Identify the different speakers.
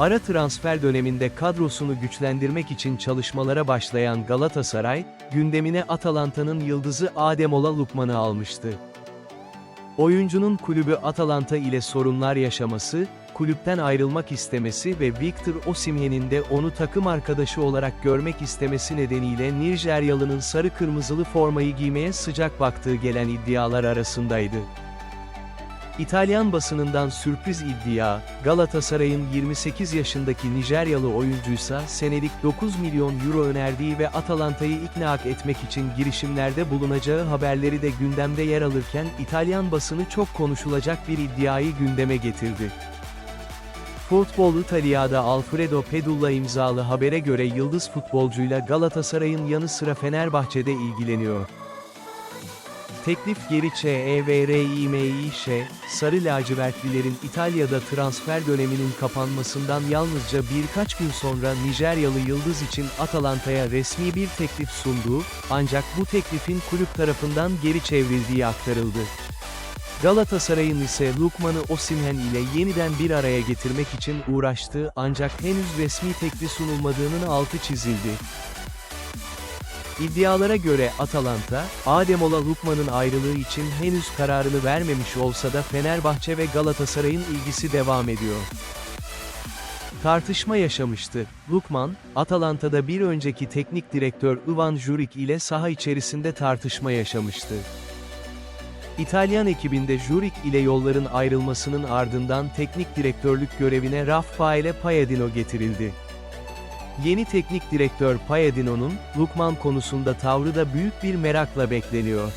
Speaker 1: Ara transfer döneminde kadrosunu güçlendirmek için çalışmalara başlayan Galatasaray, gündemine Atalanta'nın yıldızı Ademola Lukman'ı almıştı. Oyuncunun kulübü Atalanta ile sorunlar yaşaması, kulüpten ayrılmak istemesi ve Victor Osimhen'in de onu takım arkadaşı olarak görmek istemesi nedeniyle Nijeryalı'nın sarı kırmızılı formayı giymeye sıcak baktığı gelen iddialar arasındaydı. İtalyan basınından sürpriz iddia, Galatasaray'ın 28 yaşındaki Nijeryalı oyuncuysa senelik 9 milyon euro önerdiği ve Atalanta'yı ikna etmek için girişimlerde bulunacağı haberleri de gündemde yer alırken İtalyan basını çok konuşulacak bir iddiayı gündeme getirdi. Futbol İtalya'da Alfredo Pedulla imzalı habere göre yıldız futbolcuyla Galatasaray'ın yanı sıra Fenerbahçe'de ilgileniyor. Teklif geri ÇEVRİMİŞ, Sarı lacivertlilerin İtalya'da transfer döneminin kapanmasından yalnızca birkaç gün sonra Nijeryalı Yıldız için Atalanta'ya resmi bir teklif sunduğu, ancak bu teklifin kulüp tarafından geri çevrildiği aktarıldı. Galatasaray'ın ise Lukman'ı Osimhen ile yeniden bir araya getirmek için uğraştığı ancak henüz resmi teklif sunulmadığının altı çizildi. İddialara göre Atalanta, Ademola Lukman'ın ayrılığı için henüz kararını vermemiş olsa da Fenerbahçe ve Galatasaray'ın ilgisi devam ediyor. Tartışma yaşamıştı. Lukman, Atalanta'da bir önceki teknik direktör Ivan Juric ile saha içerisinde tartışma yaşamıştı. İtalyan ekibinde Juric ile yolların ayrılmasının ardından teknik direktörlük görevine Raffaele Palladino getirildi. Yeni teknik direktör Palladino'nun, Lukman konusunda tavrı da büyük bir merakla bekleniyor.